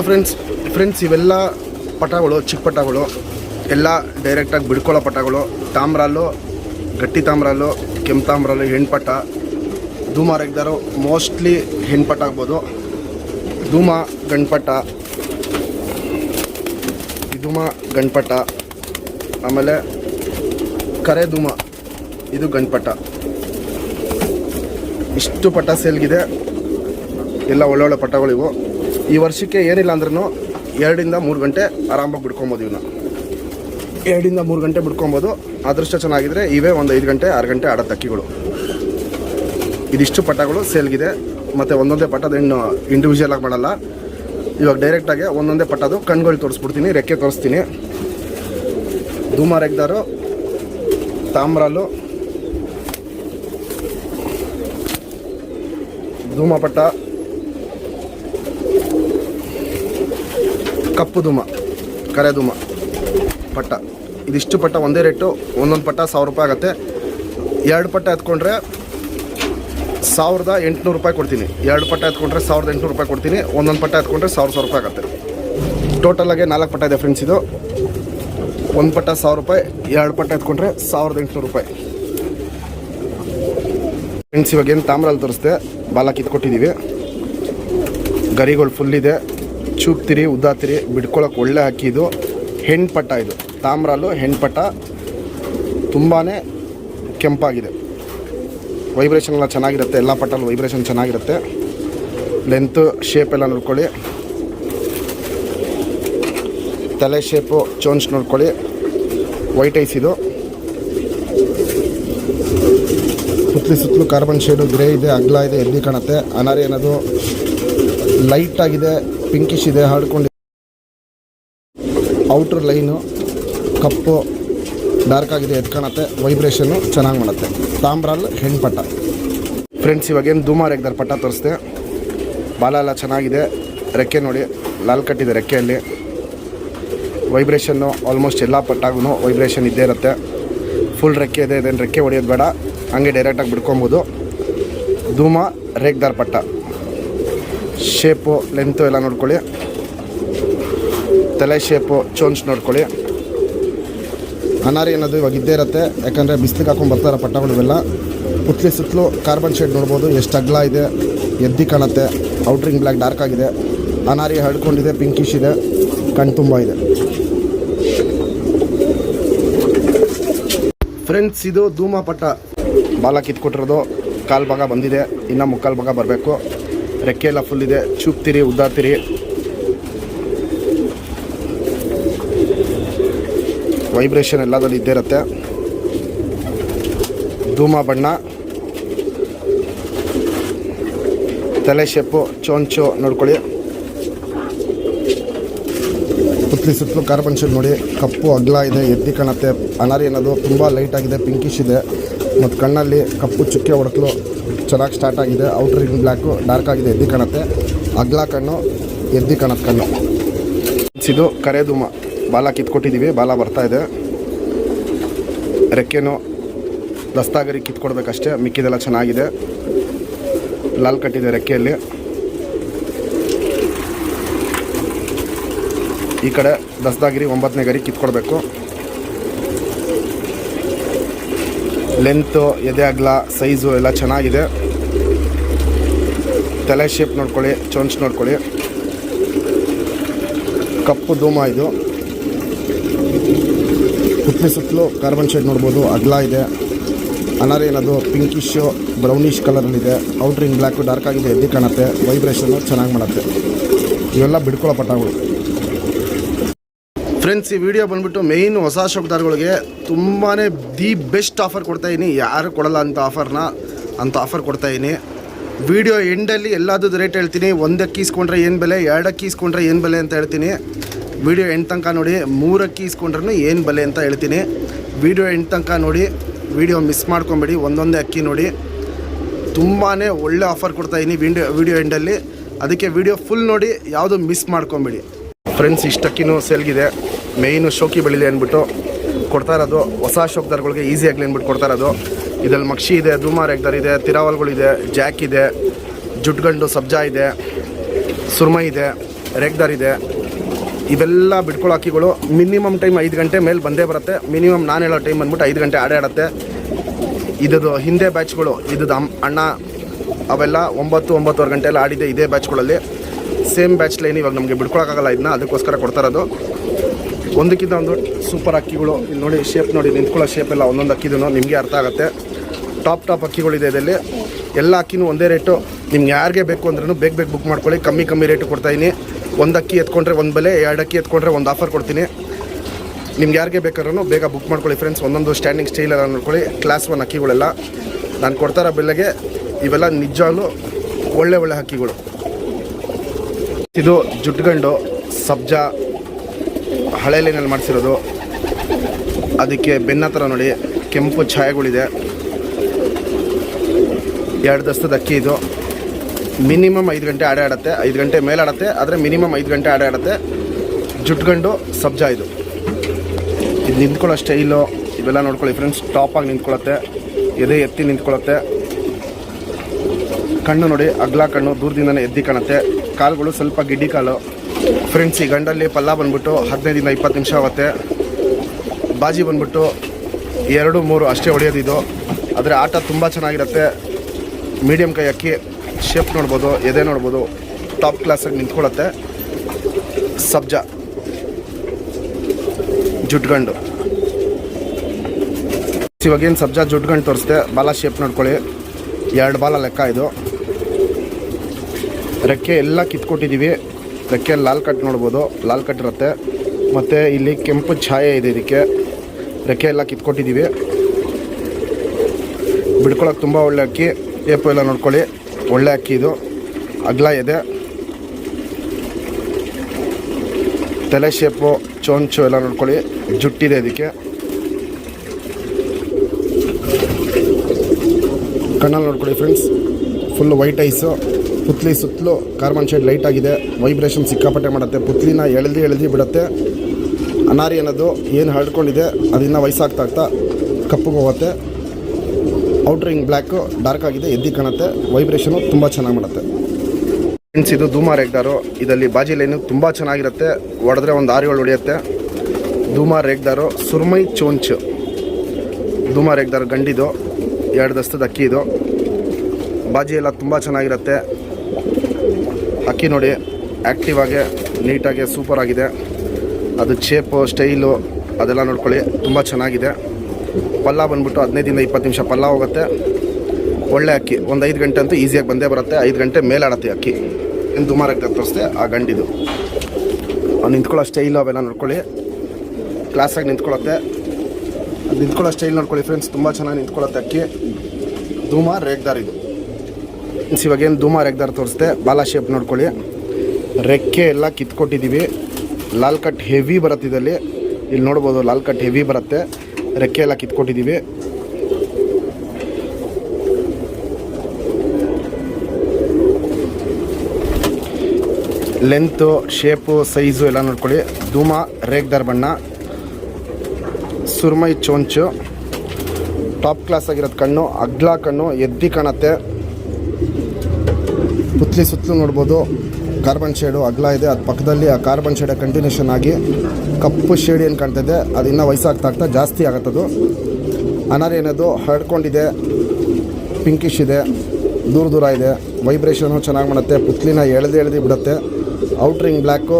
Hello friends friends ಇವೆಲ್ಲ ಪಟಗಳು, ಚಿಕ್ಕ ಪಟಗಳು. ಎಲ್ಲ ಡೈರೆಕ್ಟಾಗಿ ಬಿಡ್ಕೊಳ್ಳೋ ಪಟಗಳು. ತಾಮ್ರಲ್ಲು ಗಟ್ಟಿ ತಾಮ್ರಲ್ಲು ಕೆಂಪು ತಾಮ್ರಲ್ಲು ಹೆಣ್ಪಟ. ಧೂಮ ರೆಗ್ದಾರು ಮೋಸ್ಟ್ಲಿ ಹೆಣ್ಪಟ ಆಗ್ಬೋದು. ಧೂಮ, ಗಣ್ಪಟ. ಧೂಮ, ಗಣ್ಪಟ. ಆಮೇಲೆ ಕರೆ ಧೂಮ, ಇದು ಗಣ್ಪಟ. ಇಷ್ಟು ಪಟ ಸೇಲ್ಗಿದೆ. ಎಲ್ಲ ಒಳ್ಳೊಳ್ಳೆ ಪಟಗಳಿವು. ಈ ವರ್ಷಕ್ಕೆ ಏನಿಲ್ಲ ಅಂದ್ರೂ ಎರಡಿಂದ ಮೂರು ಗಂಟೆ ಆರಾಮಾಗಿ ಬಿಡ್ಕೊಬೋದು ಇವನ್ನ ಎರಡಿಂದ ಮೂರು ಗಂಟೆ ಬಿಡ್ಕೊಬೋದು. ಅದೃಷ್ಟ ಚೆನ್ನಾಗಿದ್ರೆ ಇವೇ ಒಂದು ಐದು ಗಂಟೆ, ಆರು ಗಂಟೆ ಆಡೋ ತಕ್ಕಿಗಳು. ಇದಿಷ್ಟು ಪಟಗಳು ಸೇಲ್ಗಿದೆ. ಮತ್ತು ಒಂದೊಂದೇ ಪಟದ ಇನ್ನು ಇಂಡಿವಿಜುವಲ್ ಆಗಿ ಮಾಡಲ್ಲ. ಇವಾಗ ಡೈರೆಕ್ಟಾಗಿ ಒಂದೊಂದೇ ಪಟದು ಕಣ್ಗಳು ತೋರಿಸ್ಬಿಡ್ತೀನಿ, ರೆಕ್ಕೆ ತೋರಿಸ್ತೀನಿ. ಧೂಮ ರೆಗ್ದಾರು ಧೂಮ ಧೂಮಪಟ ಕಪ್ಪು ಧೂಮ, ಕರೆ ಧೂಮ, ಪಟ್ಟ. ಇದಿಷ್ಟು ಪಟ್ಟ ಒಂದೇ ರೇಟು, ಒಂದೊಂದು ಪಟ್ಟ ಸಾವಿರ ರೂಪಾಯಿ ಆಗುತ್ತೆ. ಎರಡು ಪಟ್ಟ ಎತ್ಕೊಂಡ್ರೆ ಸಾವಿರದ ಎಂಟುನೂರು ರೂಪಾಯಿ ಕೊಡ್ತೀನಿ. ಎರಡು ಪಟ್ಟ ಎತ್ಕೊಂಡ್ರೆ ಸಾವಿರದ ಎಂಟುನೂರು ರೂಪಾಯಿ ಕೊಡ್ತೀನಿ. ಒಂದೊಂದು ಪಟ್ಟ ಎತ್ಕೊಂಡ್ರೆ ಸಾವಿರ ಸಾವಿರ ರೂಪಾಯಿ ಆಗುತ್ತೆ. ಟೋಟಲಾಗೆ ನಾಲ್ಕು ಪಟ್ಟ ಇದೆ ಫ್ರೆಂಡ್ಸ್ ಇದು. ಒಂದು ಪಟ್ಟ ಸಾವಿರ ರೂಪಾಯಿ, ಎರಡು ಪಟ್ಟ ಎತ್ಕೊಂಡ್ರೆ ಸಾವಿರದ ಎಂಟುನೂರು ರೂಪಾಯಿ. ಫ್ರೆಂಡ್ಸ್ ಇವಾಗ ಏನು ತಾಮ್ರಲ್ಲಿ ತೋರಿಸ್ದೆ? ಇದು ಕೊಟ್ಟಿದ್ದೀವಿ ಗರಿಗಳು ಫುಲ್ ಇದೆ. ಚೂಪ್ತಿರಿ ಉದ್ದಾತಿರಿ ಬಿಡ್ಕೊಳಕ್ಕೆ ಒಳ್ಳೆ ಹಾಕಿ ಇದು. ಹೆಣ್ಪಟ ಇದು. ತಾಮ್ರಲ್ಲು ಹೆಣ್ಪಟ ತುಂಬಾ ಕೆಂಪಾಗಿದೆ. ವೈಬ್ರೇಷನ್ ಎಲ್ಲ ಚೆನ್ನಾಗಿರುತ್ತೆ, ಎಲ್ಲ ಪಟ್ಟಲ್ಲಿ ವೈಬ್ರೇಷನ್ ಚೆನ್ನಾಗಿರುತ್ತೆ. ಲೆಂತ್ ಶೇಪ್ ಎಲ್ಲ ನೋಡ್ಕೊಳ್ಳಿ. ತಲೆ ಶೇಪು ಚೋನ್ಸ್ ನೋಡ್ಕೊಳ್ಳಿ. ವೈಟ್ ಐಸ್ ಇದು. ಸುತ್ತಲಿ ಸುತ್ತಲೂ ಕಾರ್ಬನ್ ಶೇಡು ಗ್ರೇ ಇದೆ, ಅಗ್ಲ ಇದೆ, ಎಲ್ಲಿ ಕಾಣುತ್ತೆ? ಅನಾರಿ ಅನ್ನೋದು ಲೈಟಾಗಿದೆ ಪಿಂಕಿಶ್ ಇದೆ ಹಾಡ್ಕೊಂಡು ಔಟ್ರ್ ಲೈನು, ಕಪ್ಪು, ಡಾರ್ಕ್ ಆಗಿದೆ ಎದ್ದು ಕಾಣುತ್ತೆ ವೈಬ್ರೇಷನ್ನು ಚೆನ್ನಾಗಿ ಮಾಡುತ್ತೆ. ತಾಮ್ರಲ್ ಹೆಣ್ಣು ಪಟ್ಟ ಫ್ರೆಂಡ್ಸ್, ಇವಾಗೇನು ಧೂಮ ರೆಗ್ದಾರ್ ಪಟ್ಟ ತೋರಿಸ್ದೆ. ಬಾಲ ಎಲ್ಲ ಚೆನ್ನಾಗಿದೆ. ರೆಕ್ಕೆ ನೋಡಿ, ಲಾಲ್ ಕಟ್ಟಿದೆ ರೆಕ್ಕೆಯಲ್ಲಿ. ವೈಬ್ರೇಷನ್ನು ಆಲ್ಮೋಸ್ಟ್ ಎಲ್ಲ ಪಟ್ಟಾಗೂ ವೈಬ್ರೇಷನ್ ಇದ್ದೇ ಇರುತ್ತೆ. ಫುಲ್ ರೆಕ್ಕೆ ಇದೆ, ಇದೇನು ರೆಕ್ಕೆ ಹೊಡೆಯೋದು ಬೇಡ. ಹಂಗೆ ಡೈರೆಕ್ಟಾಗಿ ಬಿಡ್ಕೊಬೋದು. ಧೂಮ, ರೇಗ್ದಾರ್ ಪಟ್ಟ. ಶೇಪು ಲೆಂತು ಎಲ್ಲ ನೋಡ್ಕೊಳ್ಳಿ. ತಲೆ ಶೇಪು ಚೋನ್ಸ್ ನೋಡ್ಕೊಳ್ಳಿ. ಅನಾರಿ ಅನ್ನೋದು ಇವಾಗ ಇದ್ದೇ ಇರುತ್ತೆ. ಯಾಕಂದರೆ ಬಿಸಿಲಿಗೆ ಹಾಕೊಂಡು ಬರ್ತಾರೆ ಪಟ್ಟಗಳು ಇವೆಲ್ಲ. ಪುತ್ಲಿ ಸುತ್ತಲೂ ಕಾರ್ಬನ್ ಶೇಡ್ ನೋಡ್ಬೋದು. ಎಷ್ಟು ಅಗ್ಲ ಇದೆ, ಎದ್ದಿ ಕಾಣುತ್ತೆ. ಔಟ್ರಿಂಗ್ ಬ್ಲ್ಯಾಕ್ ಡಾರ್ಕ್ ಆಗಿದೆ. ಅನಾರಿ ಹರಡ್ಕೊಂಡಿದೆ ಪಿಂಕಿಶ್ ಇದೆ. ಕಣ್ ತುಂಬ ಇದೆ. ಫ್ರೆಂಡ್ಸ್ ಇದು ಧೂಮ ಪಟ್ಟ ಬಾಲ ಕಿತ್ಕೊಟ್ಟಿರೋದು, ಕಾಲು ಭಾಗ ಬಂದಿದೆ. ಇನ್ನು ಮುಕ್ಕಾಲು ಭಾಗ ಬರಬೇಕು. ರೆಕ್ಕೆ ಎಲ್ಲ ಫುಲ್ ಇದೆ ಚೂಪ್ತಿರಿ ಉದ್ದಾತಿರಿ ವೈಬ್ರೇಷನ್ ಎಲ್ಲದಲ್ಲಿ ಇದ್ದೇ ಇರುತ್ತೆ. ಧೂಮ ಬಣ್ಣ. ತಲೆ ಶೇಪು ಚೋಂಚು ನೋಡ್ಕೊಳ್ಳಿ. ಸುತ್ತಲಿ ಸುತ್ತಲೂ ಕಾರ್ಬನ್ ನೋಡಿ. ಕಪ್ಪು, ಅಗ್ಲ ಇದೆ, ಎದ್ದಿ ಕಾಣುತ್ತೆ. ಅನಾರಿ ಅನ್ನೋದು ತುಂಬ ಲೈಟ್ ಆಗಿದೆ ಪಿಂಕಿಶ್ ಇದೆ. ಮತ್ತು ಕಣ್ಣಲ್ಲಿ ಕಪ್ಪು ಚುಕ್ಕೆ ಹೊಡೆತಲು ಚೆನ್ನಾಗಿ ಸ್ಟಾರ್ಟ್ ಆಗಿದೆ. ಔಟರ್ ಇನ್ ಬ್ಲ್ಯಾಕು ಡಾರ್ಕ್ ಆಗಿದೆ, ಎದ್ದಿ ಕಾಣುತ್ತೆ. ಅಗ್ಲ ಕಣ್ಣು, ಎದ್ದು ಕಾಣುತ್ತೆ ಕಣ್ಣು. ಇದು ಕರೆ ಧೂಮ ಬಾಲ ಕಿತ್ಕೊಟ್ಟಿದ್ದೀವಿ ಬಾಲ ಬರ್ತಾ ಇದೆ. ರೆಕ್ಕೆನೂ ದಸ್ತಾಗರಿ ಕಿತ್ಕೊಡ್ಬೇಕಷ್ಟೇ, ಮಿಕ್ಕಿದೆಲ್ಲ ಚೆನ್ನಾಗಿದೆ. ಲಾಲ್ ಕಟ್ಟಿದೆ ರೆಕ್ಕೆಯಲ್ಲಿ. ಈ ಕಡೆ ದಸ್ತಾಗಿರಿ ಒಂಬತ್ತನೇ ಗರಿ ಕಿತ್ಕೊಡ್ಬೇಕು. ಲೆಂತು, ಎದೆ ಅಗ್ಲ, ಸೈಜು ಎಲ್ಲ ಚೆನ್ನಾಗಿದೆ. ತಲೆ ಶೇಪ್ ನೋಡ್ಕೊಳ್ಳಿ, ಚೊಂಚ್ ನೋಡ್ಕೊಳ್ಳಿ. ಕಪ್ಪು ಧೂಮ ಇದು. ಸುತ್ತಲಿ ಸುತ್ತಲೂ ಕಾರ್ಬನ್ ಶೇಡ್ ನೋಡ್ಬೋದು, ಅಗ್ಲ ಇದೆ. ಅನಾರ ಏನದು ಪಿಂಕಿಶು ಬ್ರೌನಿಶ್ ಕಲರಲ್ಲಿದೆ ಔಟ್ರಿಂಗ್ ಬ್ಲ್ಯಾಕು ಡಾರ್ಕ್ ಆಗಿದೆ, ಎದ್ದು ಕಾಣುತ್ತೆ. ವೈಬ್ರೇಷನ್ನು ಚೆನ್ನಾಗಿ ಮಾಡುತ್ತೆ. ಇವೆಲ್ಲ ಬಿಡ್ಕೊಳ್ಳೋ ಪಟಗಳು. ಫ್ರೆಂಡ್ಸ್ ಈ ವಿಡಿಯೋ ಬಂದ್ಬಿಟ್ಟು ಮೇಯ್ನ್ ಹೊಸ ಶಬ್ದಾರ್ಗಳಿಗೆ ತುಂಬಾ ದಿ ಬೆಸ್ಟ್ ಆಫರ್ ಕೊಡ್ತಾಯಿದ್ದೀನಿ ಯಾರು ಕೊಡಲ್ಲ ಅಂತ ಆಫರ್ನ ಅಂತ ಆಫರ್ ಕೊಡ್ತಾಯಿದ್ದೀನಿ ವಿಡಿಯೋ ಎಂಡಲ್ಲಿ ಎಲ್ಲದೂ ರೇಟ್ ಹೇಳ್ತೀನಿ. ಒಂದಕ್ಕೆ ಇಸ್ಕೊಂಡ್ರೆ ಏನು ಬೆಲೆ ಎರಡಕ್ಕೆ ಇಸ್ಕೊಂಡ್ರೆ ಏನು ಬೆಲೆ ಅಂತ ಹೇಳ್ತೀನಿ. ವಿಡಿಯೋ ಎಂಟು ತನಕ ನೋಡಿ ಮೂರಕ್ಕೆ ಇಸ್ಕೊಂಡ್ರೂ ಏನು ಬೆಲೆ ಅಂತ ಹೇಳ್ತೀನಿ. ವಿಡಿಯೋ ಎಂಟು ತನಕ ನೋಡಿ ವಿಡಿಯೋ ಮಿಸ್ ಮಾಡ್ಕೊಬೇಡಿ. ಒಂದೊಂದೇ ಅಕ್ಕಿ ನೋಡಿ. ತುಂಬಾ ಒಳ್ಳೆ ಆಫರ್ ಕೊಡ್ತಾಯಿದ್ದೀನಿ ವಿಡಿಯೋ ವಿಡಿಯೋ ಎಂಡಲ್ಲಿ ಅದಕ್ಕೆ ವಿಡಿಯೋ ಫುಲ್ ನೋಡಿ, ಯಾವುದು ಮಿಸ್ ಮಾಡ್ಕೊಬೇಡಿ. ಫ್ರೆಂಡ್ಸ್ ಇಷ್ಟಕ್ಕಿನೂ ಸೇಲ್ಗಿದೆ ಮೇಯ್ನು ಶೋಕಿ ಬೆಳಿಲಿ ಅಂದ್ಬಿಟ್ಟು ಕೊಡ್ತಾ ಇರೋದು, ಹೊಸ ಶೋಕ್ದಾರ್ಗಳಿಗೆ ಈಸಿ ಆಗಲಿ ಅಂದ್ಬಿಟ್ಟು ಕೊಡ್ತಾ ಇರೋದು. ಇದರಲ್ಲಿ ಮಕ್ಷಿ ಇದೆ ಧೂಮ ಎಗ್ದಾರ್ ಇದೆ ತಿರಾವಲ್ಗಳಿದೆ ಜಾಕ್ ಇದೆ, ಜುಟ್ಗಂಡು ಸಬ್ಜಾ ಇದೆ, ಸುರ್ಮೈ ಇದೆ, ರೆಗ್ದಾರ್ ಇದೆ. ಇವೆಲ್ಲ ಬಿಟ್ಕೊಳ್ಳೋ ಅಕ್ಕಿಗಳು ಮಿನಿಮಮ್ ಟೈಮ್ ಐದು ಗಂಟೆ ಮೇಲೆ ಬಂದೇ ಬರುತ್ತೆ. ಮಿನಿಮಮ್ ನಾನು ಹೇಳೋ ಟೈಮ್ ಬಂದ್ಬಿಟ್ಟು ಐದು ಗಂಟೆ ಆಡೇ ಆಡುತ್ತೆ. ಇದ್ದು ಹಿಂದೆ ಬ್ಯಾಚ್ಗಳು ಇದ್ದು ಅಮ್, ಅಣ್ಣ, ಅವೆಲ್ಲ ಒಂಬತ್ತು, ಒಂಬತ್ತುವರೆ ಗಂಟೆ ಎಲ್ಲ ಆಡಿದೆ ಇದೇ ಬ್ಯಾಚ್ಗಳಲ್ಲಿ. ಸೇಮ್ ಬ್ಯಾಚ್ ಲೈನ್ ಇವಾಗ ನಮಗೆ ಬಿಡ್ಕೊಳಕ್ಕಾಗಲ್ಲ ಇದನ್ನ, ಅದಕ್ಕೋಸ್ಕರ ಕೊಡ್ತಾ ಇರೋದು. ಒಂದಕ್ಕಿಂತ ಒಂದು ಸೂಪರ್ ಅಕ್ಕಿಗಳು. ಇಲ್ಲಿ ನೋಡಿ ಶೇಪ್ ನೋಡಿ, ನಿಂತ್ಕೊಳ್ಳೋ ಶೇಪ್ ಎಲ್ಲ ಒಂದೊಂದು ಅಕ್ಕಿದೂ ನಿಮಗೆ ಅರ್ಥ ಆಗುತ್ತೆ. ಟಾಪ್ ಟಾಪ್ ಅಕ್ಕಿಗಳಿದೆ ಇದರಲ್ಲಿ. ಎಲ್ಲ ಅಕ್ಕಿನೂ ಒಂದೇ ರೇಟು ನಿಮ್ಗೆ ಯಾರಿಗೆ ಬೇಕು ಅಂದ್ರೂ ಬೇಗ ಬೇಗ ಬುಕ್ ಮಾಡ್ಕೊಳ್ಳಿ. ಕಮ್ಮಿ ಕಮ್ಮಿ ರೇಟು ಕೊಡ್ತಾಯಿನಿ ಒಂದು ಅಕ್ಕಿ ಎತ್ಕೊಂಡ್ರೆ ಒಂದು ಬೆಲೆ, ಎರಡು ಅಕ್ಕಿ ಎತ್ಕೊಂಡ್ರೆ ಒಂದು ಆಫರ್ ಕೊಡ್ತೀನಿ. ನಿಮ್ಗೆ ಯಾರಿಗೆ ಬೇಕಾದ್ರೂ ಬೇಗ ಬುಕ್ ಮಾಡ್ಕೊಳ್ಳಿ ಫ್ರೆಂಡ್ಸ್ ಒಂದೊಂದು ಸ್ಟ್ಯಾಂಡಿಂಗ್ ಸ್ಟೈಲ್ ಎಲ್ಲ ನೋಡ್ಕೊಳ್ಳಿ. ಕ್ಲಾಸ್ ಒನ್ ಅಕ್ಕಿಗಳೆಲ್ಲ. ನಾನು ಕೊಡ್ತಾರೋ ಬೆಲೆಗೆ ಇವೆಲ್ಲ ನಿಜವಾಗ್ಲೂ ಒಳ್ಳೆ ಒಳ್ಳೆ ಹಕ್ಕಿಗಳು ಇದು ಜುಟ್ಗಂಡು, ಸಬ್ಜಾ ಹಳೆ ಲೈನಲ್ಲಿ ಮಾಡಿಸಿರೋದು. ಅದಕ್ಕೆ ಬೆನ್ನ ಥರ ನೋಡಿ, ಕೆಂಪು ಛಾಯೆಗಳಿದೆ. ಎರಡು ದಸ್ತದ ಅಕ್ಕಿ ಇದು. ಮಿನಿಮಮ್ ಐದು ಗಂಟೆ ಆಡೇ ಐದು ಗಂಟೆ ಮೇಲೆ ಆದರೆ ಮಿನಿಮಮ್ ಐದು ಗಂಟೆ ಆಡೇ ಜುಟ್ಗಂಡು ಸಬ್ಜಾ ಇದು. ಇದು ನಿಂತ್ಕೊಳ್ಳೋ ಸ್ಟೈಲು ಇವೆಲ್ಲ ನೋಡ್ಕೊಳ್ಳಿ ಫ್ರೆಂಡ್ಸ್ ಟಾಪಾಗಿ ನಿಂತ್ಕೊಳ್ಳುತ್ತೆ. ಎದೆ ಎತ್ತಿ ನಿಂತ್ಕೊಳ್ಳುತ್ತೆ. ಕಣ್ಣು ನೋಡಿ, ಅಗ್ಲ ಕಣ್ಣು ದೂರದಿಂದನೇ ಎದ್ದಿ ಕಾಣುತ್ತೆ. ಕಾಲುಗಳು ಸ್ವಲ್ಪ ಗಿಡ್ಡಿ ಕಾಲು. ಫ್ರೆಂಡ್ಸ್ ಈ ಗಂಡಲ್ಲಿ ಪಲ್ಲ ಬಂದ್ಬಿಟ್ಟು ಹದಿನೈದಿಂದ ಇಪ್ಪತ್ತು ನಿಮಿಷ ಆಗುತ್ತೆ. ಬಾಜಿ ಬಂದ್ಬಿಟ್ಟು ಎರಡು, ಮೂರು ಅಷ್ಟೇ ಹೊಡೆಯೋದಿದು ಆದರೆ ಆಟ ತುಂಬ ಚೆನ್ನಾಗಿರುತ್ತೆ. ಮೀಡಿಯಮ್ ಕೈ ಅಕ್ಕಿ ಶೇಪ್ ನೋಡ್ಬೋದು, ಎದೆ ನೋಡ್ಬೋದು ಟಾಪ್ ಕ್ಲಾಸಾಗಿ ನಿಂತ್ಕೊಳ್ಳುತ್ತೆ. ಸಬ್ಜಾ. ಜುಟ್ಗಂಡು. ಇವಾಗೇನು ಸಬ್ಜಾ ಜುಟ್ಗಂಡು ತೋರಿಸ್ದೆ, ಬಾಲ ಶೇಪ್ ನೋಡ್ಕೊಳ್ಳಿ. ಎರಡು ಬಾಲ ಲೆಕ್ಕ ಇದು. ರೆಕ್ಕೆ ಎಲ್ಲ ಕಿತ್ಕೊಟ್ಟಿದ್ದೀವಿ ರೆಕ್ಕೆ ಲಾಲ್ ಕಟ್ ನೋಡ್ಬೋದು. ಲಾಲ್ ಕಟ್ ಇರುತ್ತೆ. ಮತ್ತು ಇಲ್ಲಿ ಕೆಂಪು ಛಾಯೆ ಇದೆ ಇದಕ್ಕೆ. ರೆಕ್ಕೆ ಎಲ್ಲ ಕಿತ್ಕೊಟ್ಟಿದ್ದೀವಿ. ಬಿಡ್ಕೊಳ್ಳೋಕೆ ತುಂಬ ಒಳ್ಳೆ ಅಕ್ಕಿ. ಏಪು ಎಲ್ಲ ನೋಡ್ಕೊಳ್ಳಿ. ಒಳ್ಳೆ ಅಕ್ಕಿ ಇದು. ಅಗ್ಲ ಇದೆ. ತಲೆ ಶೇಪು, ಚೋಂಚು ಎಲ್ಲ ನೋಡ್ಕೊಳ್ಳಿ. ಜುಟ್ಟಿದೆ ಇದಕ್ಕೆ. ಕಣ್ಣಲ್ಲಿ ನೋಡ್ಕೊಳ್ಳಿ ಫ್ರೆಂಡ್ಸ್. ಫುಲ್ ವೈಟ್ ಐಸು ಪುತ್ಲಿ ಸುತ್ತಲೂ ಕಾರ್ಬನ್ ಶೇಡ್ ಲೈಟ್ ಆಗಿದೆ. ವೈಬ್ರೇಷನ್ ಸಿಕ್ಕಾಪಟ್ಟೆ ಮಾಡುತ್ತೆ. ಪುತ್ಲಿನ ಎಳೆದು ಎಳೆದು ಬಿಡುತ್ತೆ. ಅನಾರಿ ಅನ್ನೋದು ಏನು ಹರಡ್ಕೊಂಡಿದೆ ಅದನ್ನು ವಯಸ್ಸಾಗ್ತಾ ಆಗ್ತಾ ಕಪ್ಪಗೆ ಹೋಗುತ್ತೆ. ಔಟ್ರಿಂಗ್ ಬ್ಲ್ಯಾಕು ಡಾರ್ಕ್ ಆಗಿದೆ, ಎದ್ದಿ ಕಾಣುತ್ತೆ. ವೈಬ್ರೇಷನು ತುಂಬ ಚೆನ್ನಾಗಿ ಮಾಡುತ್ತೆ. ಫ್ರೆಂಡ್ಸ್ ಇದು ಧೂಮ ರೇಗ್ದಾರು. ಇದರಲ್ಲಿ ಬಾಜಿ ಲೈನು ತುಂಬ ಚೆನ್ನಾಗಿರುತ್ತೆ. ಹೊಡೆದ್ರೆ ಒಂದು ಆರು ಏಳು ಹೊಡೆಯುತ್ತೆ. ಧೂಮ ರೇಗ್ದಾರು, ಸುರ್ಮೈ ಚೋಂಚ್. ಧೂಮ ರೇಗ್ದಾರು ಗಂಡಿದು, ಎರಡು ದಸ್ತದ ಅಕ್ಕಿ ಇದು. ಬಾಜಿ ಎಲ್ಲ ತುಂಬ ಚೆನ್ನಾಗಿರುತ್ತೆ. ಅಕ್ಕಿ ನೋಡಿ ಆ್ಯಕ್ಟಿವ್ ಆಗಿ ನೀಟಾಗಿ ಸೂಪರ್ ಆಗಿದೆ. ಅದು ಶೇಪು ಸ್ಟೈಲು ಅದೆಲ್ಲ ನೋಡ್ಕೊಳ್ಳಿ, ತುಂಬ ಚೆನ್ನಾಗಿದೆ. ಪಲ್ಲ ಬಂದ್ಬಿಟ್ಟು ಹದಿನೈದಿಂದ ಇಪ್ಪತ್ತು ನಿಮಿಷ ಪಲ್ಲ ಹೋಗುತ್ತೆ. ಒಳ್ಳೆ ಅಕ್ಕಿ, ಒಂದು ಐದು ಗಂಟೆ ಅಂತೂ ಈಸಿಯಾಗಿ ಬಂದೇ ಬರುತ್ತೆ. ಐದು ಗಂಟೆ ಮೇಲಾಡತ್ತೆ ಅಕ್ಕಿ. ಏನು ದುಮಾರಕ್ಕೆ ತೋರಿಸ್ದೆ, ಆ ಗಂಡಿದು. ನಿಂತ್ಕೊಳ್ಳೋ ಸ್ಟೈಲು ಅವೆಲ್ಲ ನೋಡ್ಕೊಳ್ಳಿ. ಕ್ಲಾಸಾಗಿ ನಿಂತ್ಕೊಳ್ಳುತ್ತೆ. ನಿಂತ್ಕೊಳ್ಳೋ ಸ್ಟೈಲ್ ನೋಡ್ಕೊಳ್ಳಿ ಫ್ರೆಂಡ್ಸ್ ತುಂಬ ಚೆನ್ನಾಗಿ ನಿಂತ್ಕೊಳ್ಳುತ್ತೆ ಅಕ್ಕಿ. ಧೂಮ, ರೇಗ್ದಾರ್ ಇದು. ಫ್ರೆಂಡ್ಸ್ ಇವಾಗೇನು ಧೂಮ ರೇಗ್ದಾರ್ ತೋರಿಸ್ದೆ, ಬಾಲ ಶೇಪ್ ನೋಡ್ಕೊಳ್ಳಿ. ರೆಕ್ಕೆ ಎಲ್ಲ ಕಿತ್ಕೊಟ್ಟಿದ್ದೀವಿ ಲಾಲ್ ಕಟ್ ಹೆವಿ ಬರುತ್ತೆ ಇದರಲ್ಲಿ. ಇಲ್ಲಿ ನೋಡ್ಬೋದು ಲಾಲ್ ಕಟ್ ಹೆವಿ ಬರುತ್ತೆ. ರೆಕ್ಕೆ ಎಲ್ಲ ಕಿತ್ಕೊಟ್ಟಿದ್ದೀವಿ ಲೆಂತು ಶೇಪು ಸೈಜು ಎಲ್ಲ ನೋಡ್ಕೊಳ್ಳಿ. ಧೂಮ, ರೇಗ್ದಾರ್ ಬಣ್ಣ. ಸುರ್ಮೈ ಚೋಂಚು. ಟಾಪ್ ಕ್ಲಾಸ್ ಆಗಿರೋದು ಕಣ್ಣು, ಅಗ್ಲ ಕಣ್ಣು, ಎದ್ದಿ ಕಾಣತ್ತೆ. ಪುತ್ಲಿ ಸುತ್ತಲೂ ನೋಡ್ಬೋದು. ಕಾರ್ಬನ್ ಶೇಡು ಅಗ್ಲ ಇದೆ. ಅದು ಪಕ್ಕದಲ್ಲಿ ಆ ಕಾರ್ಬನ್ ಶೇಡ ಕಂಟಿನ್ಯೂಷನ್ ಆಗಿ ಕಪ್ಪು ಶೇಡ್ ಏನು ಕಾಣ್ತಿದೆ? ಅದು ಇನ್ನೂ ವಯಸ್ಸಾಗ್ತಾ ಆಗ್ತಾ ಜಾಸ್ತಿ ಆಗತ್ತದು. ಅನಾರ್ ಏನದು? ಹರಡ್ಕೊಂಡಿದೆ ಪಿಂಕಿಶ್ ಇದೆ. ದೂರ ದೂರ ಇದೆ. ವೈಬ್ರೇಷನು ಚೆನ್ನಾಗಿ ಮಾಡುತ್ತೆ. ಪುತ್ಲಿನ ಎಳೆದು ಎಳೆದು ಬಿಡುತ್ತೆ. ಔಟ್ರಿಂಗ್ ಬ್ಲ್ಯಾಕು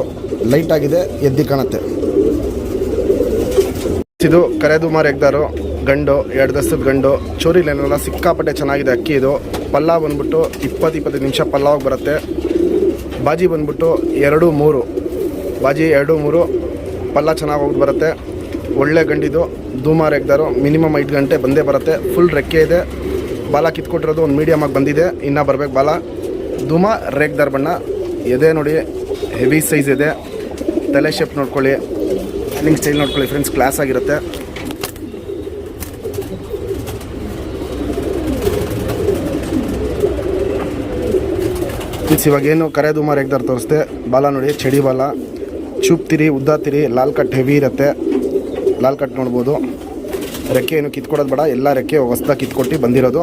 ಲೈಟಾಗಿದೆ ಎದ್ದು ಕಾಣುತ್ತೆ. ಇದು ಕರೆದುಮಾರ್ ಎಗ್ದಾರು ಗಂಡು, ಎರಡು ದಸದ ಗಂಡು, ಚೋರಿ ಲೈನೆಲ್ಲ ಸಿಕ್ಕಾಪಟ್ಟೆ ಚೆನ್ನಾಗಿದೆ ಅಕ್ಕಿ ಇದು. ಪಲ್ಲಾವ್ ಬಂದ್ಬಿಟ್ಟು ಇಪ್ಪತ್ತು, ಇಪ್ಪತ್ತೈದು ನಿಮಿಷ ಪಲ್ಲಾವಾಗಿ ಬರುತ್ತೆ. ಬಾಜಿ ಬಂದ್ಬಿಟ್ಟು ಎರಡು, ಮೂರು. ಬಾಜಿ ಎರಡು, ಮೂರು. ಪಲ್ಲ ಚೆನ್ನಾಗಿ ಹೋಗಿ ಬರುತ್ತೆ. ಒಳ್ಳೆ ಗಂಡಿದು, ಧೂಮಾರ್ ಎಗ್ದಾರು, ಮಿನಿಮಮ್ ಐದು ಗಂಟೆ ಬಂದೇ ಬರುತ್ತೆ. ಫುಲ್ ರೆಕ್ಕೆ ಇದೆ. ಬಾಲ ಕಿತ್ಕೊಟ್ಟಿರೋದು ಒಂದು ಮೀಡಿಯಮ್ ಆಗಿ ಬಂದಿದೆ. ಇನ್ನೂ ಬರಬೇಕು ಬಾಲ. ಧೂಮ, ರೇಗ್ದಾರ್ ಬಣ್ಣ. ಎದೆ ನೋಡಿ ಹೆವಿ ಸೈಜ್ ಇದೆ ತಲೆ ಶೇಪ್ ನೋಡ್ಕೊಳ್ಳಿ. ಸ್ಟೈಲ್ ನೋಡ್ಕೊಳ್ಳಿ ಫ್ರೆಂಡ್ಸ್ ಕ್ಲಾಸ್ ಆಗಿರುತ್ತೆ. ಫ್ರೆಂಡ್ಸ್ ಇವಾಗೇನು ಕರೆದು ಮಾರು ಹೇಗ್ದಾರು ತೋರಿಸ್ದೆ? ಬಾಲ ನೋಡಿ, ಚಡಿ ಬಾಲ. ಚೂಪ್ತಿರಿ ಉದ್ದಾತಿರಿ ಲಾಲ್ ಕಟ್ ಹೆವಿ ಇರುತ್ತೆ. ಲಾಲ್ ಕಟ್ ನೋಡ್ಬೋದು. ರೆಕ್ಕೆ ಏನು ಕಿತ್ಕೊಡೋದು ಬೇಡ, ಎಲ್ಲ ರೆಕ್ಕೆ ಹೊಸ್ದಾಗಿ ಕಿತ್ಕೊಟ್ಟು ಬಂದಿರೋದು.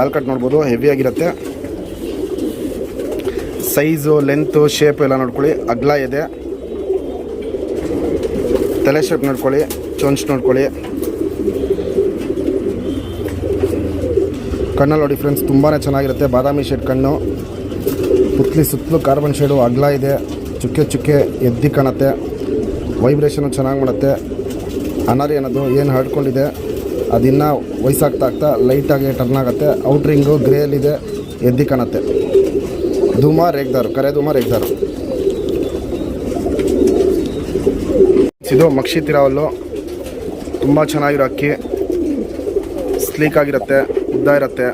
ಲಾಲ್ ಕಟ್ ನೋಡ್ಬೋದು ಹೆವಿಯಾಗಿರುತ್ತೆ ಸೈಜು, ಲೆಂತು ಶೇಪ್ ಎಲ್ಲ ನೋಡ್ಕೊಳ್ಳಿ. ಅಗ್ಲ ಇದೆ. ತಲೆ ಶೇಪ್ ನೋಡ್ಕೊಳ್ಳಿ, ಚೊಂಚ್ ನೋಡ್ಕೊಳ್ಳಿ. ಕಣ್ಣಲ್ಲಿ ನೋಡಿ ಫ್ರೆಂಡ್ಸ್ ತುಂಬಾ ಚೆನ್ನಾಗಿರುತ್ತೆ. ಬಾದಾಮಿ ಶೇಡ್ ಕಣ್ಣು. ಪುತ್ಲಿ ಸುತ್ತಲೂ ಕಾರ್ಬನ್ ಶೇಡು ಅಗ್ಲ ಇದೆ. ಚುಕ್ಕೆ ಚುಕ್ಕೆ ಎದ್ದಿ ಕಾಣುತ್ತೆ. ವೈಬ್ರೇಷನು ಚೆನ್ನಾಗಿ ಮಾಡುತ್ತೆ. ಅನಾರಿ ಅನ್ನೋದು ಏನು ಹರಡ್ಕೊಂಡಿದೆ, ಅದಿನ್ನ ವಯಸ್ಸಾಗ್ತಾ ಆಗ್ತಾ ಲೈಟಾಗಿ ಟರ್ನ್ ಆಗುತ್ತೆ. ಔಟ್ರಿಂಗು ಗ್ರೇಯಲ್ಲಿದೆ ಎದ್ದಿ ಕಾಣುತ್ತೆ. ಧೂಮ ರೇಗ್ದಾರು, ಕರೆ ಧೂಮ ರೇಗ್ದಾರು. ಇದು ಮಕ್ಷಿ ತಿರಾವಲ್ಲು. ತುಂಬ ಚೆನ್ನಾಗಿರೋ ಅಕ್ಕಿ. ಸ್ಲೀಕ್ ಆಗಿರುತ್ತೆ, ಉದ್ದ ಇರುತ್ತೆ.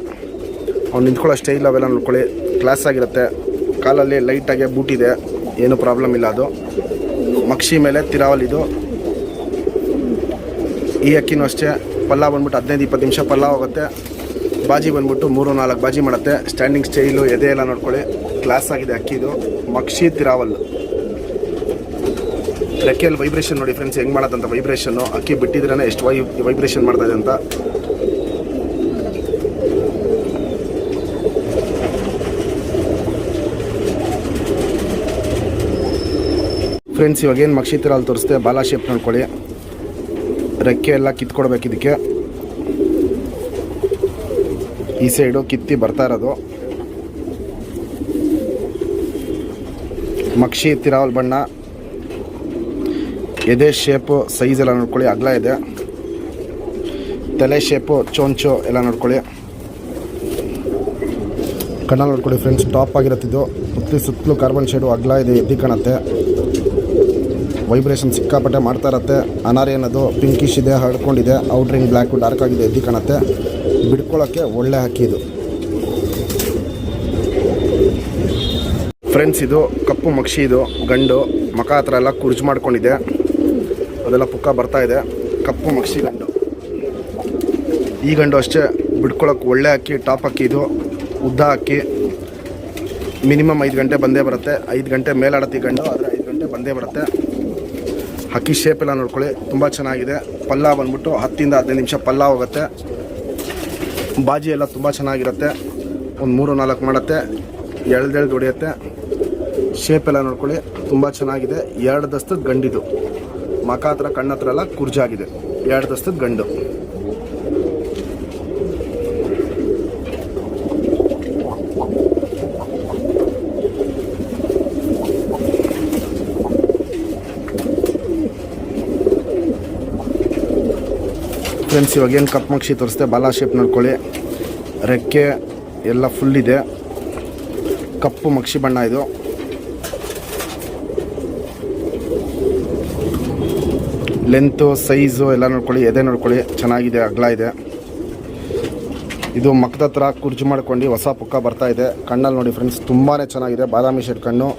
ಅವ್ನು ನಿಂತ್ಕೊಳ್ಳೋ ಸ್ಟೈಲ್ ಅವೆಲ್ಲ ನೋಡ್ಕೊಳ್ಳಿ. ಕ್ಲಾಸ್ ಆಗಿರುತ್ತೆ. ಕಾಲಲ್ಲಿ ಲೈಟಾಗಿ ಬೂಟಿದೆ ಏನು ಪ್ರಾಬ್ಲಮ್ ಇಲ್ಲ ಅದು. ಮಕ್ಷಿ ಮೇಲೆ ತಿರಾವಲ್ ಇದು. ಈ ಅಕ್ಕಿನೂ ಅಷ್ಟೇ. ಪಲ್ಲ ಬಂದ್ಬಿಟ್ಟು ಹದಿನೈದು, ಇಪ್ಪತ್ತು ನಿಮಿಷ ಪಲ್ಲ ಹೋಗುತ್ತೆ. ಬಾಜಿ ಬಂದ್ಬಿಟ್ಟು ಮೂರು, ನಾಲ್ಕು ಬಾಜಿ ಮಾಡುತ್ತೆ. ಸ್ಟ್ಯಾಂಡಿಂಗ್ ಸ್ಟೈಲು ಎದೆ ಎಲ್ಲ ನೋಡ್ಕೊಳ್ಳಿ. ಕ್ಲಾಸ್ ಆಗಿದೆ ಅಕ್ಕಿದು ಮಕ್ಷಿ ತಿರಾವಲ್. ರೆಕ್ಕೆಯಲ್ಲಿ ವೈಬ್ರೇಷನ್ ನೋಡಿ ಫ್ರೆಂಡ್ಸ್ ಹೆಂಗೆ ಮಾಡೋದಂತ ವೈಬ್ರೇಷನ್ನು ಅಕ್ಕಿ ಬಿಟ್ಟಿದ್ರೇ ಎಷ್ಟು ವೈ ವೈಬ್ರೇಷನ್ ಮಾಡ್ತಾ ಇದೆ ಅಂತ. ಫ್ರೆಂಡ್ಸ್ ಇವಾಗ ಏನು ಮಕ್ಷಿ ತಿರಾವಲ್ ತೋರಿಸ್ತೆ ಬಾಲ ಶೇಪ್ ನೋಡ್ಕೊಳ್ಳಿ ರೆಕ್ಕೆ ಎಲ್ಲ ಕಿತ್ಕೊಡ್ಬೇಕು ಇದಕ್ಕೆ. ಈ ಸೈಡು ಕಿತ್ತಿ ಬರ್ತಾ ಇರೋದು. ಮಕ್ಷಿ ತಿರಾವಲ್ ಬಣ್ಣ. ಎದೆ ಶೇಪು ಸೈಜ್ ಎಲ್ಲ ನೋಡ್ಕೊಳ್ಳಿ, ಅಗಲ ಇದೆ. ತಲೆ ಶೇಪು ಚೋಂಚು ಎಲ್ಲ ನೋಡ್ಕೊಳ್ಳಿ. ಕಣ್ಣಲ್ಲಿ ನೋಡ್ಕೊಳ್ಳಿ ಫ್ರೆಂಡ್ಸ್ ಟಾಪ್ ಆಗಿರುತ್ತಿದ್ದು ಸುತ್ತಲೂ ಸುತ್ತಲೂ ಕಾರ್ಬನ್ ಶೇಡು ಅಗಲ ಇದೆ, ಎದ್ದು ಕಾಣುತ್ತೆ. ವೈಬ್ರೇಷನ್ ಸಿಕ್ಕಾಪಟ್ಟೆ ಮಾಡ್ತಾ ಇರತ್ತೆ. ಅನಾರಿ ಅನ್ನೋದು ಪಿಂಕಿಶ್ ಇದೆ, ಹರಡ್ಕೊಂಡಿದೆ. ಔಟ್ರಿಂಗ್ ಬ್ಲ್ಯಾಕು ಡಾರ್ಕ್ ಆಗಿದೆ, ಎದ್ದಿ ಕಾಣುತ್ತೆ. ಬಿಡ್ಕೊಳ್ಳೋಕ್ಕೆ ಒಳ್ಳೆ ಹಕ್ಕಿ ಇದು. ಫ್ರೆಂಡ್ಸ್ ಇದು, ಕಪ್ಪು ಮಕ್ಷಿ ಇದು, ಗಂಡು, ಮಕ ಹತ್ರ ಎಲ್ಲ ಕುರ್ಜು ಮಾಡ್ಕೊಂಡಿದೆ. ಅದೆಲ್ಲ ಪುಕ್ಕ ಬರ್ತಾ ಇದೆ. ಕಪ್ಪು ಮಕ್ಷಿ, ಗಂಡು. ಈ ಗಂಡು ಅಷ್ಟೇ ಬಿಡ್ಕೊಳ್ಳೋಕೆ ಒಳ್ಳೆ ಅಕ್ಕಿ ಟಾಪ್ ಅಕ್ಕಿ ಇದು. ಉದ್ದ ಅಕ್ಕಿ ಮಿನಿಮಮ್ ಐದು ಗಂಟೆ ಬಂದೇ ಬರುತ್ತೆ. ಐದು ಗಂಟೆ ಮೇಲಾಡತ್ತಿ ಗಂಡು, ಆದರೆ ಐದು ಗಂಟೆ ಬಂದೇ ಬರುತ್ತೆ. ಹಕ್ಕಿ ಶೇಪ್ ಎಲ್ಲ ನೋಡ್ಕೊಳ್ಳಿ. ತುಂಬ ಚೆನ್ನಾಗಿದೆ. ಪಲ್ಲ ಬಂದ್ಬಿಟ್ಟು ಹತ್ತಿಂದ ಹದಿನೈದು ನಿಮಿಷ ಪಲ್ಲ ಹೋಗುತ್ತೆ. ಬಾಜಿ ಎಲ್ಲ ತುಂಬ ಚೆನ್ನಾಗಿರುತ್ತೆ. ಒಂದು ಮೂರು ನಾಲ್ಕು ಮಾಡುತ್ತೆ. ಎಳ್ದೆಳ್ದು ಹೊಡೆಯುತ್ತೆ. ಶೇಪ್ ಎಲ್ಲ ನೋಡ್ಕೊಳ್ಳಿ. ತುಂಬ ಚೆನ್ನಾಗಿದೆ. ಎರಡು ದಸ್ತದ ಗಂಡಿದು. ಮಕ ಹತ್ರ ಕಣ್ಣ ಹತ್ರ ಎಲ್ಲ ಕುರ್ಜಾಗಿದೆ. ಎರಡು ದಸ್ತದ ಗಂಡು. ಫ್ರೆಂಡ್ಸ್ ಇವಾಗ ಏನು ಕಪ್ ಮಕ್ಷಿ ತೋರಿಸ್ದೆ, ಬಾಲ ಶೇಪ್ ನೋಡ್ಕೊಳ್ಳಿ ರೆಕ್ಕೆ ಎಲ್ಲ ಫುಲ್ ಇದೆ. ಕಪ್ಪು ಮಕ್ಷಿ ಬಣ್ಣ ಇದು. ಲೆಂತು ಸೈಜು ಎಲ್ಲ ನೋಡ್ಕೊಳ್ಳಿ, ಎದೆ ನೋಡ್ಕೊಳ್ಳಿ, ಚೆನ್ನಾಗಿದೆ, ಅಗಲ ಇದೆ. ಇದು ಮಕ್ಕದ ಹತ್ರ ಕುರ್ಜು ಮಾಡ್ಕೊಂಡು ಹೊಸ ಪುಕ್ಕ ಬರ್ತಾ ಇದೆ. ಕಣ್ಣಲ್ಲಿ ನೋಡಿ ಫ್ರೆಂಡ್ಸ್ ತುಂಬಾ ಚೆನ್ನಾಗಿದೆ. ಬಾದಾಮಿ ಶೇಡ್ ಕಣ್ಣು.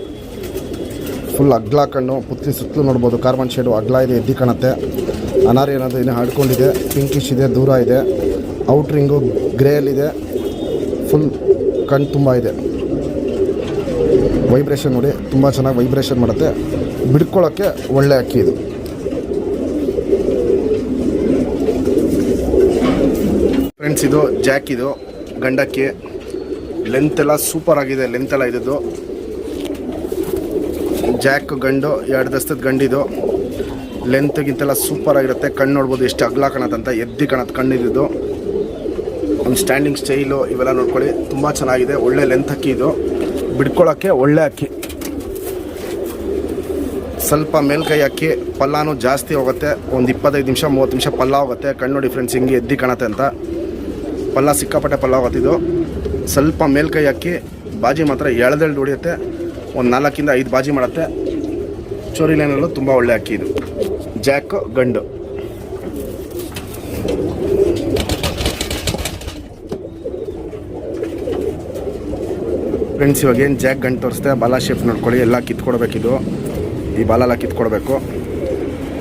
ಫುಲ್ ಅಗ್ಲ ಕಣ್ಣು. ಪುತ್ತಿ ಸುತ್ತಲೂ ನೋಡ್ಬೋದು. ಕಾರ್ಬನ್ ಶೇಡು ಅಗ್ಲ ಇದೆ, ಎದ್ದಿ ಕಾಣುತ್ತೆ. ಅನಾರಿ ಅನ್ನೋದು ಇನ್ನೂ ಹಾಡ್ಕೊಂಡಿದೆ ಪಿಂಕಿಶ್ ಇದೆ, ದೂರ ಇದೆ. ಔಟ್ರಿಂಗು ಗ್ರೇಯಲ್ಲಿದೆ ಫುಲ್ ಕಣ್ಣು ತುಂಬ ಇದೆ. ವೈಬ್ರೇಷನ್ ನೋಡಿ ತುಂಬ ಚೆನ್ನಾಗಿ ವೈಬ್ರೇಷನ್ ಮಾಡುತ್ತೆ. ಬಿಡ್ಕೊಳ್ಳೋಕ್ಕೆ ಒಳ್ಳೆ ಅಕ್ಕಿ ಇದು. ಫ್ರೆಂಡ್ಸ್ ಇದು ಜಾಕ್ ಇದು. ಗಂಡಕ್ಕಿ ಲೆಂತ್ ಎಲ್ಲ ಸೂಪರ್ ಆಗಿದೆ ಲೆಂತ್ ಎಲ್ಲ ಇದ್ದು ಜಾಕ್ ಗಂಡು, ಎರಡು ದಸ್ತದ ಗಂಡಿದು. ಲೆಂತ್ಗಿಂತೆಲ್ಲ ಸೂಪರ್ ಆಗಿರುತ್ತೆ. ಕಣ್ಣು ನೋಡ್ಬೋದು ಎಷ್ಟು ಅಗ್ಲ ಕಾಣತ್ತಂತ ಎದ್ದಿ ಕಾಣತ್ತೆ ಕಣ್ಣಿದ್ದು ಒಂದು ಸ್ಟ್ಯಾಂಡಿಂಗ್ ಸ್ಟೈಲು ಇವೆಲ್ಲ ನೋಡ್ಕೊಳ್ಳಿ. ತುಂಬ ಚೆನ್ನಾಗಿದೆ. ಒಳ್ಳೆ ಲೆಂತ್ ಅಕ್ಕಿ ಇದು. ಬಿಡ್ಕೊಳ್ಳೋಕ್ಕೆ ಒಳ್ಳೆ ಅಕ್ಕಿ. ಸ್ವಲ್ಪ ಮೇಲ್ಕೈ ಅಕ್ಕಿ, ಪಲ್ಲಾನು ಜಾಸ್ತಿ ಹೋಗುತ್ತೆ. ಒಂದು ಇಪ್ಪತ್ತೈದು ನಿಮಿಷ, ಮೂವತ್ತು ನಿಮಿಷ ಪಲ್ಲ ಹೋಗುತ್ತೆ. ಕಣ್ಣು ಡಿಫ್ರೆನ್ಸ್ ಹಿಂಗೆ ಎದ್ದಿ ಕಾಣತ್ತೆ ಅಂತ. ಪಲ್ಲ ಸಿಕ್ಕಾಪಟ್ಟೆ ಪಲ್ಲ ಹೋಗುತ್ತಿದ್ದು ಸ್ವಲ್ಪ ಮೇಲ್ಕೈ ಅಕ್ಕಿ, ಬಾಜಿ ಮಾತ್ರ ಎಳ್ದೆಳ್ದು ಹೊಡಿಯುತ್ತೆ ಒಂದು ನಾಲ್ಕಿಂದ ಐದು ಬಾಜಿ ಮಾಡುತ್ತೆ. ಚೋರಿ ಲೈನಲ್ಲೂ ತುಂಬ ಒಳ್ಳೆ ಅಕ್ಕಿ ಇದು. ಜಾಕ್ ಗಂಡು. ಫ್ರೆಂಡ್ಸ್ ಇವಾಗ ಏನು ಜಾಕ್ ಗಂಟು ತೋರಿಸ್ತೆ ಬಾಲ ಶೇಪ್ ನೋಡ್ಕೊಳ್ಳಿ, ಎಲ್ಲ ಕಿತ್ಕೊಡ್ಬೇಕಿದು ಈ ಬಾಲ ಎಲ್ಲ ಕಿತ್ಕೊಡ್ಬೇಕು.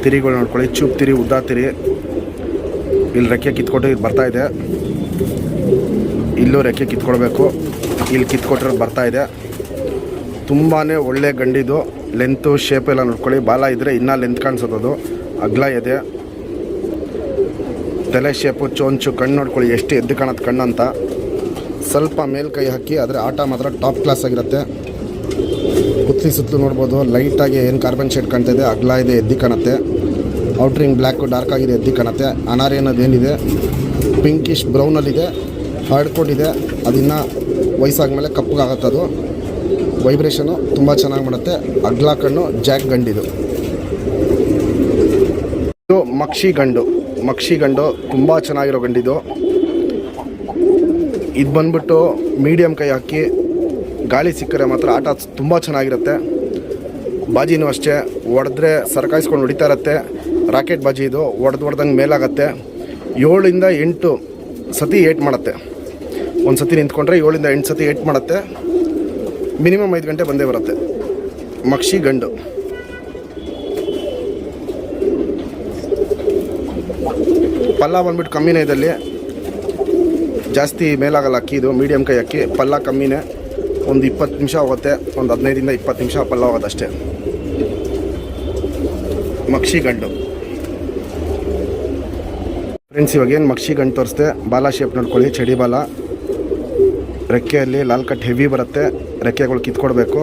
ತಿರಿಗಳು ನೋಡ್ಕೊಳ್ಳಿ, ಚೂಪ್ ತಿರಿ, ಉದ್ದ ತಿರಿ. ಇಲ್ಲಿ ರೆಕ್ಕೆ ಕಿತ್ಕೊಟ್ಟು ಇದು ಬರ್ತಾ ಇದೆ. ಇಲ್ಲೂ ರೆಕ್ಕೆ ಕಿತ್ಕೊಡ್ಬೇಕು. ಇಲ್ಲಿ ಕಿತ್ಕೊಟ್ಟಿರೋದು ಬರ್ತಾ ಇದೆ. ತುಂಬಾ ಒಳ್ಳೆ ಗಂಡಿದು. ಲೆಂತು ಶೇಪ್ ಎಲ್ಲ ನೋಡ್ಕೊಳ್ಳಿ. ಬಾಲ ಇದ್ದರೆ ಇನ್ನೂ ಲೆಂತ್ ಕಾಣಿಸೋದು ಅಗ್ಲ ಇದೆ. ತಲೆ ಶೇಪು ಚೋಂಚು, ಕಣ್ಣು ನೋಡ್ಕೊಳ್ಳಿ. ಎಷ್ಟು ಎದ್ದು ಕಾಣುತ್ತೆ ಕಣ್ಣು ಅಂತ. ಸ್ವಲ್ಪ ಮೇಲ್ಕೈ ಹಾಕಿ, ಆದರೆ ಆಟ ಮಾತ್ರ ಟಾಪ್ ಕ್ಲಾಸ್ ಆಗಿರುತ್ತೆ. ಕುತ್ಲಿ ಸುತ್ತಲೂ ನೋಡ್ಬೋದು. ಲೈಟಾಗಿ ಏನು ಕಾರ್ಬನ್ ಶೇಡ್ ಕಾಣ್ತಾ ಇದೆ, ಅಗ್ಲ ಇದೆ, ಎದ್ದು ಕಾಣುತ್ತೆ. ಔಟ್ರಿಂಗ್ ಬ್ಲ್ಯಾಕು ಡಾರ್ಕ್ ಆಗಿದೆ, ಎದ್ದು ಕಾಣುತ್ತೆ. ಅನಾರಿ ಅನ್ನೋದು ಏನಿದೆ? ಪಿಂಕಿಶ್ ಬ್ರೌನಲ್ಲಿದೆ ಹರ್ಡ್ಕೊಂಡಿದೆ ಅದಿನ್ನು ವಯಸ್ಸಾದ್ಮೇಲೆ ಮೇಲೆ ಅದು. ವೈಬ್ರೇಷನು ತುಂಬ ಚೆನ್ನಾಗಿ ಮಾಡುತ್ತೆ. ಅಗ್ಲ ಕಣ್ಣು, ಜಾಕ್ ಗಂಡಿದು. ಇದು ಮಕ್ಷಿ ಗಂಡು. ಮಕ್ಷಿ ಗಂಡು ತುಂಬ ಚೆನ್ನಾಗಿರೋ ಗಂಡಿದು. ಇದು ಬಂದ್ಬಿಟ್ಟು ಮೀಡಿಯಂ ಕೈ ಹಾಕಿ ಗಾಳಿ ಸಿಕ್ಕರೆ ಮಾತ್ರ ಆಟ ತುಂಬ ಚೆನ್ನಾಗಿರುತ್ತೆ. ಬಾಜಿನೂ ಅಷ್ಟೇ ಹೊಡೆದ್ರೆ ಸರ್ಕಾಯಿಸ್ಕೊಂಡು ಹೊಡಿತಾ ಇರತ್ತೆ. ರಾಕೆಟ್ ಬಾಜಿ ಇದು ಹೊಡೆದು ಹೊಡೆದಂಗೆ ಮೇಲಾಗತ್ತೆ. ಏಳಿಂದ ಎಂಟು ಸತಿ ಏಟ್ ಮಾಡುತ್ತೆ. ಒಂದು ಸತಿ ನಿಂತ್ಕೊಂಡ್ರೆ ಏಳಿಂದ ಎಂಟು ಸತಿ ಏಟ್ ಮಾಡುತ್ತೆ. ಮಿನಿಮಮ್ ಐದು ಗಂಟೆ ಬಂದೇ ಬರುತ್ತೆ. ಮಕ್ಷಿ ಗಂಡು. ಪಲ್ಲ ಬಂದ್ಬಿಟ್ಟು ಕಮ್ಮಿನೇ ಇದರಲ್ಲಿ. ಜಾಸ್ತಿ ಮೇಲಾಗಲ್ಲ ಅಕ್ಕಿ ಇದು ಮೀಡಿಯಮ್ ಕೈ ಅಕ್ಕಿ. ಪಲ್ಲ ಕಮ್ಮಿನೇ. ಒಂದು ಇಪ್ಪತ್ತು ನಿಮಿಷ ಹೋಗುತ್ತೆ. ಒಂದು ಹದಿನೈದಿಂದ ಇಪ್ಪತ್ತು ನಿಮಿಷ ಪಲ್ಲ ಹೋಗೋದಷ್ಟೇ. ಮಕ್ಷಿ ಗಂಡು. ಫ್ರೆಂಡ್ಸ್ ಇವಾಗ ಏನು ಮಕ್ಷಿ ಗಂಡು ತೋರಿಸ್ದೆ? ಬಾಲ ಶೇಪ್ ನೋಡ್ಕೊಳ್ಳಿ, ಚಡಿ ಬಾಲ. ರೆಕ್ಕೆಯಲ್ಲಿ ಲಾಲ್ ಕಟ್ ಹೆವಿ ಬರುತ್ತೆ. ರೆಕ್ಕೆಗಳು ಕಿತ್ಕೊಡ್ಬೇಕು.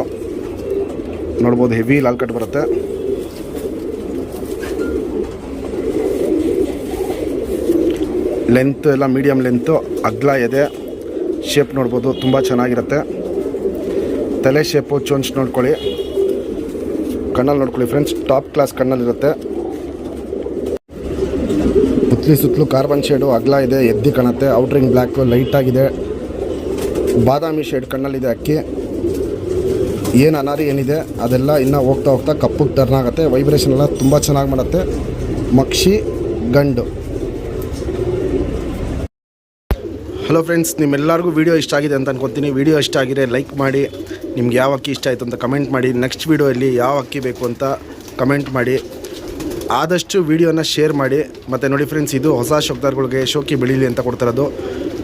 ನೋಡ್ಬೋದು ಹೆವಿ ಲಾಲ್ ಕಟ್ ಬರುತ್ತೆ. ಲೆಂತ್ ಎಲ್ಲ ಮೀಡಿಯಮ್ ಲೆಂತು ಅಗ್ಲ ಇದೆ. ಶೇಪ್ ನೋಡ್ಬೋದು ತುಂಬ ಚೆನ್ನಾಗಿರುತ್ತೆ. ತಲೆ ಶೇಪು ಚೊಂಚ್ ನೋಡ್ಕೊಳ್ಳಿ. ಕಣ್ಣಲ್ಲಿ ನೋಡ್ಕೊಳ್ಳಿ ಫ್ರೆಂಡ್ಸ್ ಟಾಪ್ ಕ್ಲಾಸ್ ಕಣ್ಣಲ್ಲಿರುತ್ತೆ ಸುತ್ತಲಿ ಸುತ್ತಲೂ ಕಾರ್ಬನ್ ಶೇಡು ಅಗ್ಲ ಇದೆ, ಎದ್ದಿ ಕಾಣುತ್ತೆ. ಔಟ್ರಿಂಗ್ ಬ್ಲ್ಯಾಕು ಲೈಟಾಗಿದೆ ಬಾದಾಮಿ ಶೇಡ್ ಕಣ್ಣಲ್ಲಿದೆ ಅಕ್ಕಿ. ಏನು ಅನಾರಿ ಏನಿದೆ, ಅದೆಲ್ಲ ಇನ್ನೂ ಹೋಗ್ತಾ ಹೋಗ್ತಾ ಕಪ್ಪಗೆ ಟರ್ನ್ ಆಗುತ್ತೆ ವೈಬ್ರೇಷನ್ ಎಲ್ಲ ತುಂಬ ಚೆನ್ನಾಗಿ ಮಾಡುತ್ತೆ. ಮಕ್ಷಿ ಗಂಡು. ಹಲೋ ಫ್ರೆಂಡ್ಸ್ ನಿಮ್ಮೆಲ್ಲರಿಗೂ ವೀಡಿಯೋ ಇಷ್ಟ ಆಗಿದೆ ಅಂತ ಅನ್ಕೊತೀನಿ. ವೀಡಿಯೋ ಇಷ್ಟ ಆಗಿದೆ ಲೈಕ್ ಮಾಡಿ, ನಿಮ್ಗೆ ಯಾವ ಅಕ್ಕಿ ಇಷ್ಟ ಆಯಿತು ಅಂತ ಕಮೆಂಟ್ ಮಾಡಿ. ನೆಕ್ಸ್ಟ್ ವೀಡಿಯೋಯಲ್ಲಿ ಯಾವ ಅಕ್ಕಿ ಬೇಕು ಅಂತ ಕಮೆಂಟ್ ಮಾಡಿ. ಆದಷ್ಟು ವೀಡಿಯೋನ ಶೇರ್ ಮಾಡಿ. ಮತ್ತು ನೋಡಿ ಫ್ರೆಂಡ್ಸ್ ಇದು ಹೊಸ ಶೋಕ್ದಾರ್ಗಳಿಗೆ ಶೋಕಿ ಬೆಳೀಲಿ ಅಂತ ಕೊಡ್ತಿರೋದು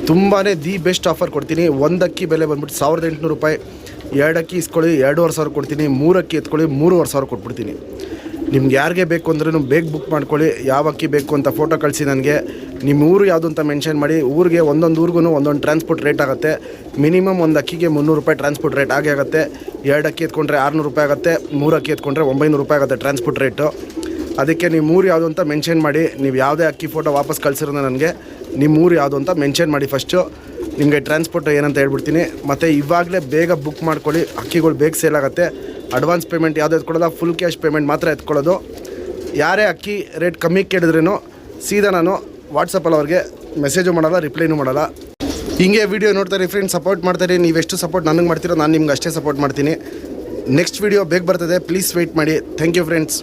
ತುಂಬಾ ದಿ ಬೆಸ್ಟ್ ಆಫರ್ ಕೊಡ್ತೀನಿ. ಒಂದು ಅಕ್ಕಿ ಬೆಲೆ ಬಂದ್ಬಿಟ್ಟು ಸಾವಿರದ ಎಂಟುನೂರು ರೂಪಾಯಿ. ಎರಡು ಅಕ್ಕಿ ಇಸ್ಕೊಳ್ಳಿ, ಎರಡೂವರೆ ಸಾವಿರ ಕೊಡ್ತೀನಿ. ಮೂರಕ್ಕಿ ಎತ್ಕೊಳ್ಳಿ, ಮೂರುವರೆ ಸಾವಿರ ಕೊಟ್ಬಿಡ್ತೀನಿ. ನಿಮ್ಗೆ ಯಾರಿಗೆ ಬೇಕು ಅಂದ್ರೂ ಬೇಗ ಬುಕ್ ಮಾಡ್ಕೊಳ್ಳಿ. ಯಾವ ಅಕ್ಕಿ ಬೇಕು ಅಂತ ಫೋಟೋ ಕಳಿಸಿ ನನಗೆ. ನಿಮ್ಮ ಊರು ಯಾವುದು ಅಂತ ಮೆನ್ಷನ್ ಮಾಡಿ. ಊರಿಗೆ ಒಂದೊಂದು ಊರಿಗೂ ಒಂದೊಂದು ಟ್ರಾನ್ಸ್ಪೋರ್ಟ್ ರೇಟ್ ಆಗುತ್ತೆ. ಮಿನಿಮಮ್ ಒಂದು ಅಕ್ಕಿಗೆ ಮುನ್ನೂರು ರೂಪಾಯಿ ಟ್ರಾನ್ಸ್ಪೋರ್ಟ್ ರೇಟ್ ಆಗೇ ಆಗುತ್ತೆ. ಎರಡು ಅಕ್ಕಿ ಎತ್ಕೊಂಡ್ರೆ ಆರುನೂರು ರೂಪಾಯಿ ಆಗುತ್ತೆ. ಮೂರು ಅಕ್ಕಿ ಎತ್ಕೊಂಡ್ರೆ ಒಂಬೈನೂರು ರೂಪಾಯಿ ಆಗುತ್ತೆ ಟ್ರಾನ್ಸ್ಪೋರ್ಟ್ ರೇಟು ಅದಕ್ಕೆ ನಿಮ್ಮ ಊರು ಯಾವುದು ಅಂತ ಮೆನ್ಷನ್ ಮಾಡಿ, ನೀವು ಯಾವುದೇ ಅಕ್ಕಿ ಫೋಟೋ ವಾಪಸ್ ಕಳಿಸಿರೋದು ನನಗೆ ನಿಮ್ಮ ಊರು ಯಾವುದು ಅಂತ ಮೆನ್ಷನ್ ಮಾಡಿ ಫಸ್ಟು ನಿಮಗೆ ಟ್ರಾನ್ಸ್ಪೋರ್ಟ್ ಏನಂತ ಹೇಳ್ಬಿಡ್ತೀನಿ. ಮತ್ತು ಇವಾಗಲೇ ಬೇಗ ಬುಕ್ ಮಾಡ್ಕೊಳ್ಳಿ, ಅಕ್ಕಿಗಳು ಬೇಗ ಸೇಲ್ ಆಗುತ್ತೆ. ಅಡ್ವಾನ್ಸ್ ಪೇಮೆಂಟ್ ಯಾವುದು ಎತ್ಕೊಳ್ಳೋದು? ಫುಲ್ ಕ್ಯಾಶ್ ಪೇಮೆಂಟ್ ಮಾತ್ರ ಎತ್ಕೊಳ್ಳೋದು. ಯಾರೇ ಅಕ್ಕಿ ರೇಟ್ ಕಮ್ಮಿ ಕೇಳಿದ್ರೂ ಸೀದಾ ನಾನು ವಾಟ್ಸಪ್ಪಲ್ಲಿ ಅವ್ರಿಗೆ ಮೆಸೇಜು ಮಾಡಲ್ಲ ರಿಪ್ಲೈನೂ ಮಾಡಲ್ಲ. ಹಿಂಗೆ ವೀಡಿಯೋ ನೋಡ್ತಾರೆ ಫ್ರೆಂಡ್ಸ್ ಸಪೋರ್ಟ್ ಮಾಡ್ತಾರೆ ನೀವು ಎಷ್ಟು ಸಪೋರ್ಟ್ ನನಗೆ ಮಾಡ್ತೀರೋ ನಾನು ನಿಮ್ಗೆ ಅಷ್ಟೇ ಸಪೋರ್ಟ್ ಮಾಡ್ತೀನಿ. ನೆಕ್ಸ್ಟ್ ವೀಡಿಯೋ ಬೇಗ ಬರ್ತದೆ. ಪ್ಲೀಸ್ ವೆಯ್ಟ್ ಮಾಡಿ. Thank you friends